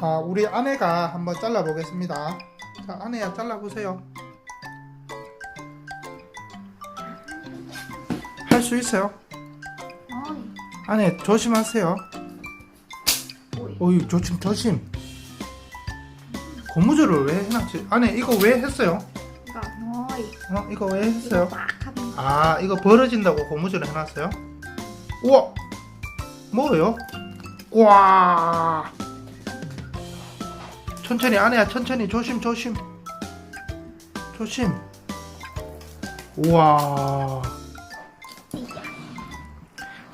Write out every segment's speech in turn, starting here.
자, 우리 아내가 한번 잘라 보겠습니다. 자, 아내야 잘라 보세요. 할 수 있어요. 아내 조심하세요. 어이. 조심 조심. 고무줄을 왜 해놨지? 아내 이거 왜 했어요? 어이. 어 이거 왜 했어요? 아 이거 벌어진다고 고무줄을 해놨어요? 우와 뭐예요? 와 천천히 아내야 천천히. 조심 조심. 조심. 우와.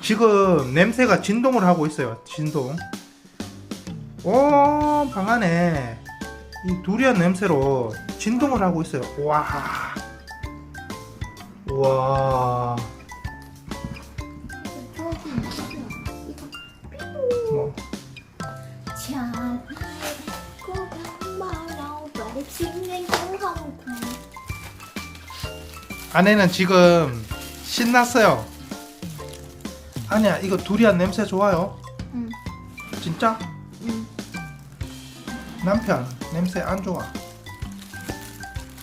지금 냄새가 진동을 하고 있어요. 진동. 오 방 안에 이 두리안 냄새로 진동을 하고 있어요. 와. 우와. 뭐. bao 아내는 지금 신났어요. 아니야, 이거 두리안 냄새 좋아요? 응, 진짜? 응. 남편 냄새 안 좋아.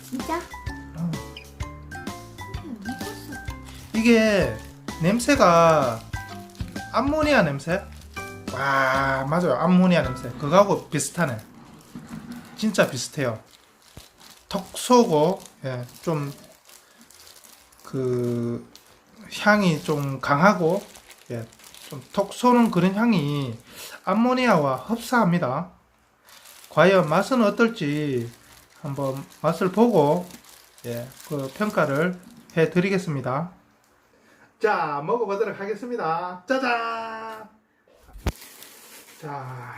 진짜? 어. 응, 이게 냄새가 암모니아 냄새? 와, 맞아요. 암모니아 냄새. 그거하고 비슷하네. 진짜 비슷해요. 턱 쏘고, 예, 좀, 그, 향이 좀 강하고, 예, 좀턱 쏘는 그런 향이 암모니아와 흡사합니다. 과연 맛은 어떨지 한번 맛을 보고, 예, 그 평가를 해 드리겠습니다. 자, 먹어보도록 하겠습니다. 짜잔! 자,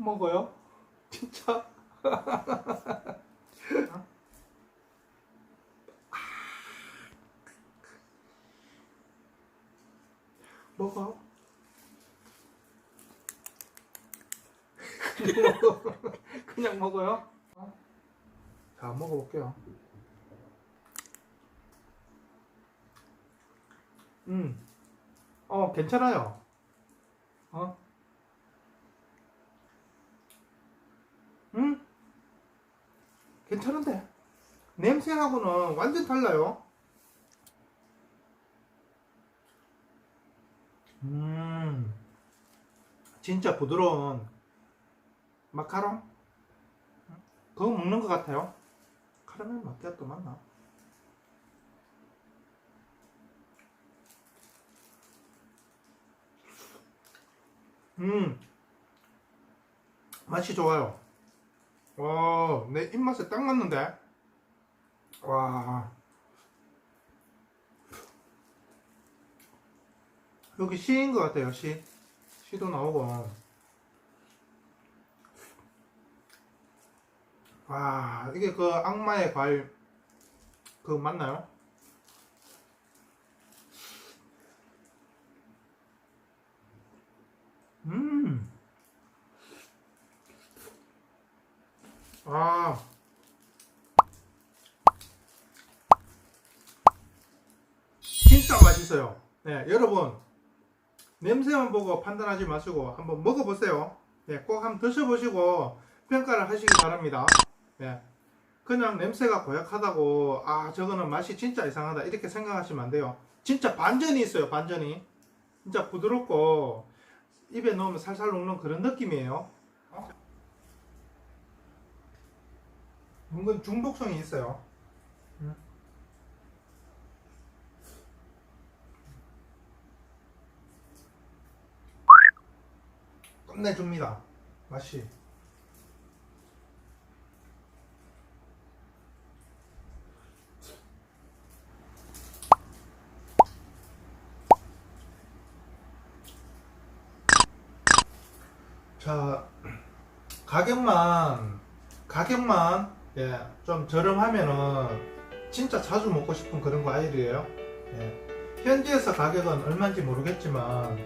먹어요? 진짜? 그냥 먹어. 그냥 먹어요? 자, 먹어볼게요. 음, 어, 괜찮아요. 어? 음? 괜찮은데? 냄새하고는 완전 달라요. 음, 진짜 부드러운 마카롱? 그거 먹는 것 같아요. 카라멜 마키아토 맞나? 음 맛이 좋아요 와내 입맛에 딱 맞는데? 와. 여기 시인 것 같아요 시. 시도 나오고. 와 이게 그 악마의 과일 그 맞나요? 음. 아. 진짜 맛있어요. 네, 여러분. 냄새만 보고 판단하지 마시고 한번 먹어보세요. 네, 꼭 한번 드셔보시고 평가를 하시기 바랍니다. 네. 그냥 냄새가 고약하다고, 아, 저거는 맛이 진짜 이상하다. 이렇게 생각하시면 안 돼요. 진짜 반전이 있어요, 반전이. 진짜 부드럽고, 입에 넣으면 살살 녹는 그런 느낌이에요. 은근 중독성이 있어요. 끝내줍니다. 맛이. 자, 가격만, 가격만, 예, 좀 저렴하면은 진짜 자주 먹고 싶은 그런 과일이에요. 예. 현지에서 가격은 얼마인지 모르겠지만,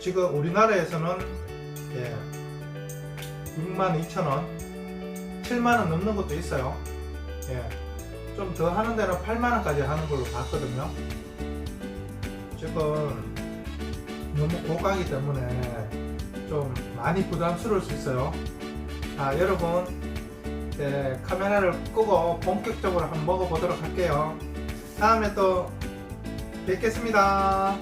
지금 우리나라에서는, 예, 62,000원, 7만 원 넘는 것도 있어요. 예. 좀 더 하는 데는 8만 원까지 하는 걸로 봤거든요. 지금 너무 고가기 때문에 좀 많이 부담스러울 수 있어요. 자, 여러분, 네, 카메라를 끄고 본격적으로 한번 먹어보도록 할게요. 다음에 또 뵙겠습니다.